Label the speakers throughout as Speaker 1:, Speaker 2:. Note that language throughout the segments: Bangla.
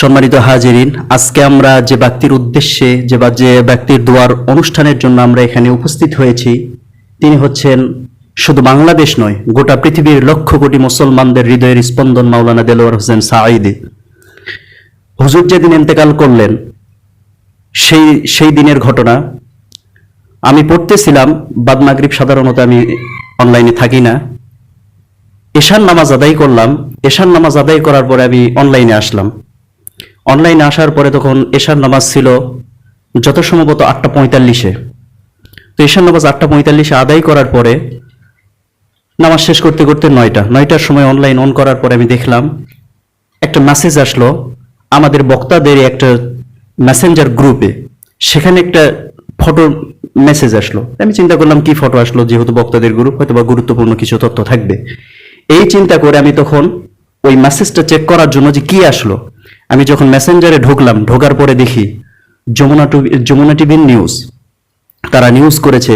Speaker 1: সম্মানিত হাজিরিন, আজকে আমরা যে ব্যক্তির উদ্দেশ্যে, যে বা যে ব্যক্তির দোয়ার অনুষ্ঠানের জন্য আমরা এখানে উপস্থিত হয়েছি, তিনি হচ্ছেন শুধু বাংলাদেশ নয়, গোটা পৃথিবীর লক্ষ কোটি মুসলমানদের হৃদয়ের স্পন্দন মাওলানা দেলোয়ার হোসেন সাঈদি। হুজুর যেদিন ইন্তেকাল করলেন, সেই সেই দিনের ঘটনা, আমি পড়তেছিলাম, বাদ মাগরিব সাধারণত আমি অনলাইনে থাকি না। এশার নামাজ আদায় করলাম, এশার নামাজ আদায় করার পরে আমি অনলাইনে আসলাম। অনলাইনে আসার পরে তখন এশার নামাজ ছিল যত সম্ভবত আটটা পঁয়তাল্লিশে। তো এশার নামাজ আটটা পঁয়তাল্লিশে আদায় করার পরে নামাজ শেষ করতে করতে নয়টা। নয়টার সময় অনলাইন অন করার পরে আমি দেখলাম একটা মেসেজ আসলো আমাদের বক্তাদের একটা মেসেঞ্জার গ্রুপে সেখানে একটা ফটো মেসেজ আসলো। আমি চিন্তা করলাম, কি ফটো আসলো? যেহেতু বক্তাদের গ্রুপ হয়তো বা গুরুত্বপূর্ণ কিছু তথ্য থাকবে। এই চিন্তা করে আমি তখন ওই মেসেজটা চেক করার জন্য যে কি আসলো আমি যখন মেসেঞ্জারে ঢুকলাম, ঢোকার পরে দেখি যমুনা টিভি যমুনা টিভির নিউজ তারা নিউজ করেছে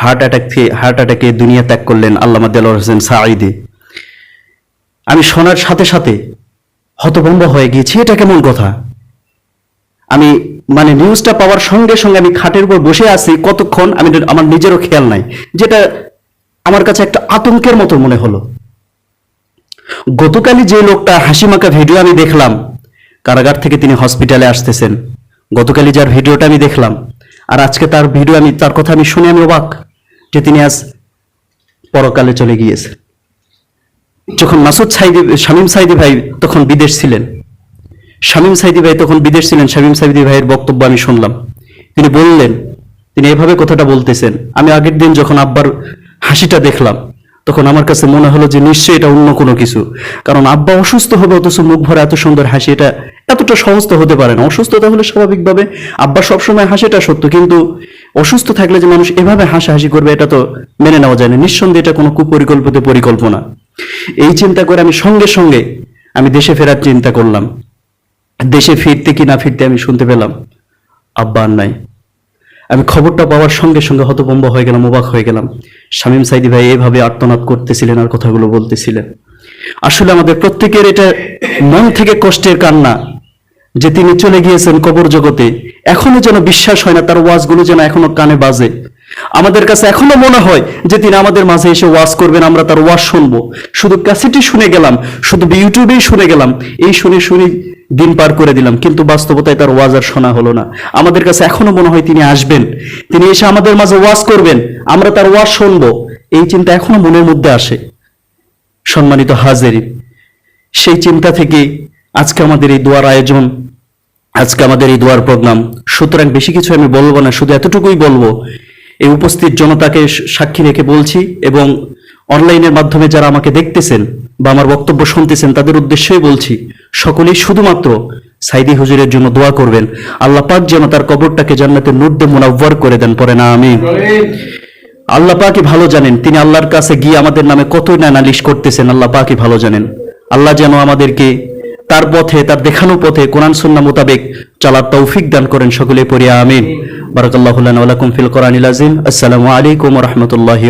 Speaker 1: হার্ট অ্যাটাক থেকে হার্ট অ্যাটাকে দুনিয়া ত্যাগ করলেন আল্লামা দেলোয়ার হোসেন সাঈদি। আমি শোনার সাথে সাথে হতভম্ব হয়ে গিয়েছি, এটা কেমন কথা? আমি মানে নিউজটা পাওয়ার সঙ্গে সঙ্গে আমি খাটের উপর বসে আছি, কতক্ষণ আমি আমার নিজেরও খেয়াল নাই, যেটা আমার কাছে একটা আতঙ্কের মতো মনে হলো। গতকালই যে লোকটা হাসিমাখা ভিডিও আমি দেখলাম কারাগার থেকে তিনি হসপিটালে আসতেছেন। গতকালই যার ভিডিওটা আমি দেখলাম। আর আজকে তার ভিডিও আমি, তার কথা আমি শুনে আমি অবাক যে তিনি আজ পরকালে চলে গিয়েছে যখন মাসুদ সাইদি, শামীম সাইদি ভাই তখন বিদেশ ছিলেন। শামীম সাইদি ভাই তখন বিদেশ ছিলেন, শামীম সাইদি ভাইয়ের বক্তব্য আমি শুনলাম। তিনি বললেন, তিনি এভাবে কথাটা বলতেছেন। আমি আগের দিন যখন আব্বার হাসিটা দেখলাম, তখন আমার কাছে মনে হলো যে নিশ্চয়ই এটা অন্য কোনো কিছু। কারণ আব্বা অসুস্থ হবে, অথচ মুখ ভরা এত সুন্দর হাসি, এটা এতটা সহজ হতে পারে না। অসুস্থতা হলে স্বাভাবিকভাবে আব্বা সবসময় হাসিটা সত্য, কিন্তু অসুস্থ থাকলে যে মানুষ এভাবে হাসাহাসি করবে, এটা তো মেনে নেওয়া যায় না। নিঃসন্দেহে এটা কোনো কুপরিকল্পিত পরিকল্পনা। এই চিন্তা করে আমি সঙ্গে সঙ্গে আমি দেশে ফেরার চিন্তা করলাম। দেশে ফিরতে কি না ফিরতে আমি শুনতে পেলাম, আব্বা আর নাই। আমি খবরটা পাওয়ার সঙ্গে সঙ্গে হতভম্ব হয়ে গেলাম, অবাক হয়ে গেলাম। শামীম সাইদি ভাই এভাবে আর্তনাদ করতেছিলেন আর কথাগুলো বলতেছিলেন। আসলে আমাদের প্রত্যেকের এটা মন থেকে কষ্টের কান্না। যে তিনি চলে গিয়েছেন কবর জগতে, এখনও যেন বিশ্বাস হয় না তার ওয়াজগুলো যেন এখনও কানে বাজে। আমাদের কাছে এখনও মনে হয় যে তিনি আমাদের মাঝে এসে ওয়াজ করবেন, আমরা তার ওয়াজ শুনব। শুধু ক্যাসেটই শুনে গেলাম, শুধু ইউটিউবেই শুনে গেলাম, এই শুনে শুনে দিন পার করে দিলাম, কিন্তু বাস্তবতায় তার ওয়াজ আর শোনা হলো না। আমাদের কাছে এখনও মনে হয় তিনি আসবেন, তিনি এসে আমাদের মাঝে ওয়াজ করবেন, আমরা তার ওয়াজ শুনব। এই চিন্তা এখনও মনের মধ্যে আসে। সম্মানিত হাজেরি, সেই চিন্তা থেকে আজকে আমাদের এই দোয়ার আয়োজন, আজকে আমাদের এই দোয়ার প্রোগ্রাম, সুতরাং বেশি কিছু আমি বলব না, শুধু এতটুকুই বলব, এই উপস্থিত জনতাকে সাক্ষী রেখে বলছি এবং অনলাইনের মাধ্যমে যারা আমাকে দেখতেছেন বা আমার বক্তব্য শুনতেছেন, তাদের উদ্দেশ্যই বলছি, সকলেই শুধুমাত্র সাইদি হুজুরের জন্য দোয়া করবেন। আল্লাহ পাক যেন তার কবরটাকে জান্নাতে নুরদে মুনাব্বর করে দেন পরে না আমি আল্লাহ পাকই ভালো জানেন, তিনি আল্লাহর কাছে গিয়ে আমাদের নামে কতই না নালিশ করতেছেন, আল্লাহ পাকই ভালো জানেন। আল্লাহ যেন আমাদেরকে তার পথে, তার দেখানো পথে, কোরআন সুন্না মোতাবেক চলার তৌফিক দান করেন সকলে পড়িয়া, আমিন। বারাকাল্লাহু লানা ফিল কোরআনিল আযীম। আসসালামু আলাইকুম রহমতুল্লাহ